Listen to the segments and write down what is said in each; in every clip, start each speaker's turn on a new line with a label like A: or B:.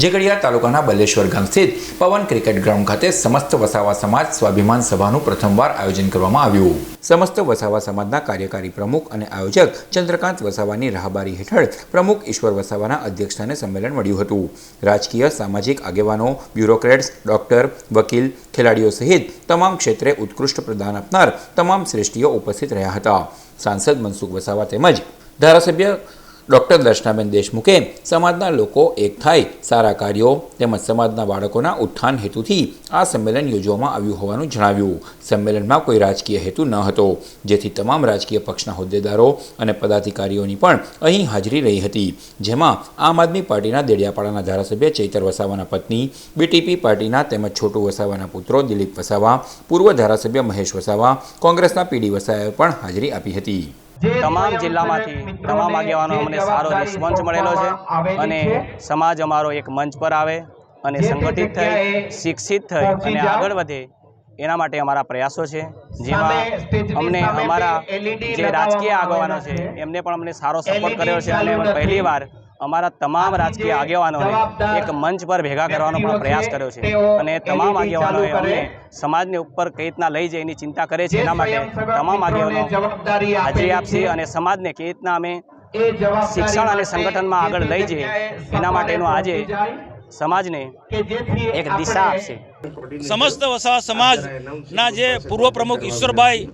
A: ઝઘડિયા તાલુકાના બલેશ્વર ગામ સ્થિત પવન ક્રિકેટ ગ્રાઉન્ડ ખાતે સમસ્ત વસાવા સમાજ સ્વાભિમાન સભાનું પ્રથમવાર આયોજન કરવામાં આવ્યું. સમસ્ત વસાવા સમાજના કાર્યકારી પ્રમુખ અને આયોજક ચંદ્રકાંત વસાવાની રાહબારી હેઠળ પ્રમુખ ઈશ્વર વસાવાના અધ્યક્ષસ્થાને સંમેલન મળ્યું હતું. રાજકીય, સામાજિક આગેવાનો, બ્યુરોક્રેટ્સ, ડોક્ટર, વકીલ, ખેલાડીઓ સહિત તમામ ક્ષેત્રે ઉત્કૃષ્ટ પ્રદાન આપનાર તમામ શ્રેષ્ઠીઓ ઉપસ્થિત રહ્યા હતા. સાંસદ મનસુખ વસાવા તેમજ ધારાસભ્ય ડૉક્ટર દર્શનાબેન દેશમુખે સમાજના લોકો એક થાય સારા કાર્યો તેમજ સમાજના બાળકોના ઉત્થાન હેતુથી આ સંમેલન યોજવામાં આવ્યું હોવાનું જણાવ્યું. સંમેલનમાં કોઈ રાજકીય હેતુ ન હતો, જેથી તમામ રાજકીય પક્ષના હોદ્દેદારો અને પદાધિકારીઓની પણ અહીં હાજરી રહી હતી. જેમાં આમ આદમી પાર્ટીના દેડિયાપાડાના ધારાસભ્ય ચૈતર વસાવાના પત્ની, બીટીપી પાર્ટીના તેમજ છોટુ વસાવાના પુત્રો દિલીપ વસાવા, પૂર્વ ધારાસભ્ય મહેશ વસાવા, કોંગ્રેસના પીડી વસાવાએ પણ હાજરી આપી હતી.
B: તમામ જિલ્લામાંથી તમામ આગેવાનો અમને સારો રિસ્પોન્સ મળેલો છે અને સમાજ અમારો એક મંચ પર આવે અને સંગઠિત થઈ શિક્ષિત થઈ અને આગળ વધે એના માટે અમારા પ્રયાસો છે. જેમાં અમને અમારા જે રાજકીય આગેવાનો છે એમને પણ અમને સારો સપોર્ટ કર્યો છે. અને પહેલી વાર અમારા તમામ રાજકીય આગેવાનોને એક મંચ પર ભેગા કરવાનો પણ પ્રયાસ કર્યો છે. અને તમામ આગેવાનોએ અમને સમાજને ઉપર કઈ રીતના લઈ જાય એની ચિંતા કરે છે એના માટે તમામ આગેવાનો હાજરી આપશે અને સમાજને કઈ રીતના અમે શિક્ષણ અને સંગઠનમાં આગળ લઈ જઈએ એના માટેનું આજે સમાજને એક દિશા આપશે.
C: સમસ્ત વસાવા સમાજના જે પૂર્વ પ્રમુખ ઈશ્વરભાઈ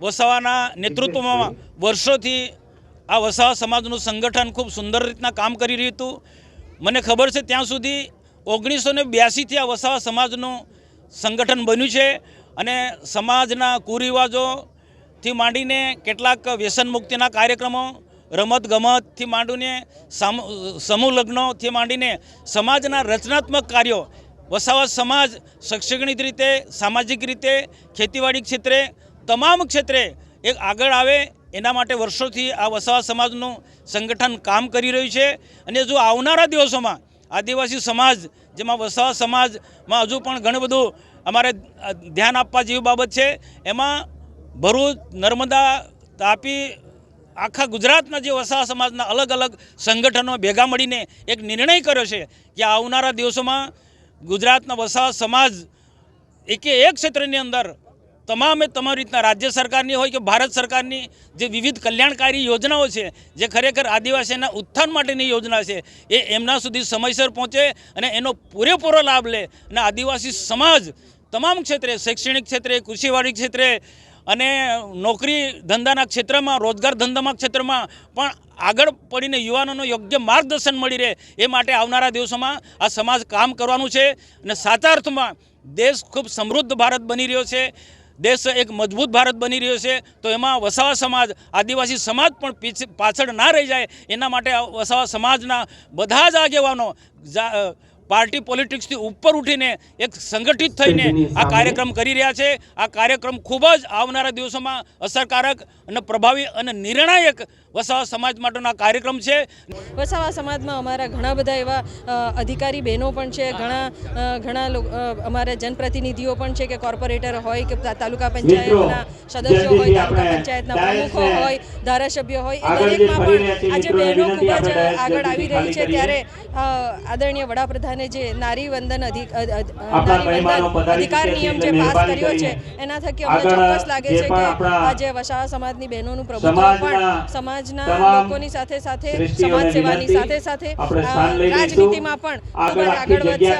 C: વસાવાના નેતૃત્વમાં વર્ષોથી આ વસાવા સમાજનું સંગઠન ખૂબ સુંદર રીતના કામ કરી રહ્યું હતું. મને ખબર છે ત્યાં સુધી ઓગણીસો ને બ્યાસીથી આ વસાવા સમાજનું સંગઠન બન્યું છે અને સમાજના કુરિવાજોથી માંડીને કેટલાક વ્યસન મુક્તિના કાર્યક્રમો રમત ગમતથી માંડીને સામ- સમૂહ લગ્નોથી માંડીને સમાજના રચનાત્મક કાર્યો, વસાવા સમાજ શૈક્ષણિક રીતે, સામાજિક રીતે, ખેતીવાડી ક્ષેત્રે, તમામ ક્ષેત્રે એક આગળ આવે એના માટે વર્ષોથી આ વસાવા સમાજનું સંગઠન કામ કરી રહ્યું છે. અને જો આવનારા દિવસોમાં આદિવાસી સમાજ, જેમાં વસાવા સમાજમાં હજુ પણ ઘણું બધું અમારે ધ્યાન આપવા જેવી બાબત છે, એમાં ભરૂચ, નર્મદા તાપી, આખા ગુજરાતના જે વસાવા સમાજના અલગ અલગ સંગઠનો ભેગા મળીને એક નિર્ણય કર્યો છે કે આવનારા દિવસોમાં ગુજરાતના વસાવા સમાજ એકે એક ક્ષેત્રની અંદર તમામે તમામ રીતના રાજ્ય સરકારની હોય કે ભારત સરકારની જે વિવિધ કલ્યાણકારી યોજનાઓ છે, જે ખરેખર આદિવાસીના ઉત્થાન માટેની યોજના છે, એ એમના સુધી સમયસર પહોંચે અને એનો પૂરેપૂરો લાભ લે અને આદિવાસી સમાજ તમામ ક્ષેત્રે, શૈક્ષણિક ક્ષેત્રે, કૃષિવાડી ક્ષેત્રે અને નોકરી ધંધાના ક્ષેત્રમાં, રોજગાર ધંધામાં ક્ષેત્રમાં પણ આગળ પડીને યુવાનોનો યોગ્ય માર્ગદર્શન મળી રહે એ માટે આવનારા દિવસોમાં આ સમાજ કામ કરવાનું છે અને સાચા અર્થમાં દેશ ખૂબ સમૃદ્ધ ભારત બની રહ્યો છે. દેશ એક મજબૂત ભારત બની રહ્યો છે, તો એમાં વસાવા સમાજ, આદિવાસી સમાજ પણ પીછ, પાછળ ના રહી જાય, એના માટે વસાવા સમાજના બધા જ આગેવાનો પાર્ટી પોલિટિક્સથી ઉપર ઉઠીને એક સંગઠિત થઈને આ કાર્યક્રમ કરી રહ્યા છે. આ કાર્યક્રમ ખૂબ જ આવનારા દિવસોમાં અસરકારક અને પ્રભાવી અને નિર્ણાયક વસાવા સમાજ માટેનો આ કાર્યક્રમ છે.
D: વસાવા સમાજમાં અમારા ઘણા બધા એવા અધિકારી બહેનો પણ છે ઘણા ઘણા અમારા જનપ્રતિનિધિઓ પણ છે કે કોર્પોરેટર હોય કે તાલુકા પંચાયતના સદસ્યો હોય તાલુકા પંચાયતના પ્રમુખો હોય ધારાસભ્ય હોય એ દરેકમાં પણ આજે બહેનો ખૂબ જ આગળ આવી રહી છે. ત્યારે આદરણીય વડાપ્રધાને જે નારી વંદન અધિકાર નિયમ જે પાસ કર્યો છે એના થકી અમને ચોક્કસ લાગે છે કે આજે વસાવા સમાજની બહેનોનું પ્રભુત્વ પણ સમાજના લોકોની સાથે સાથે સમાજ સેવાની સાથે સાથે રાજનીતિમાં પણ ખૂબ જ આગળ વધશે.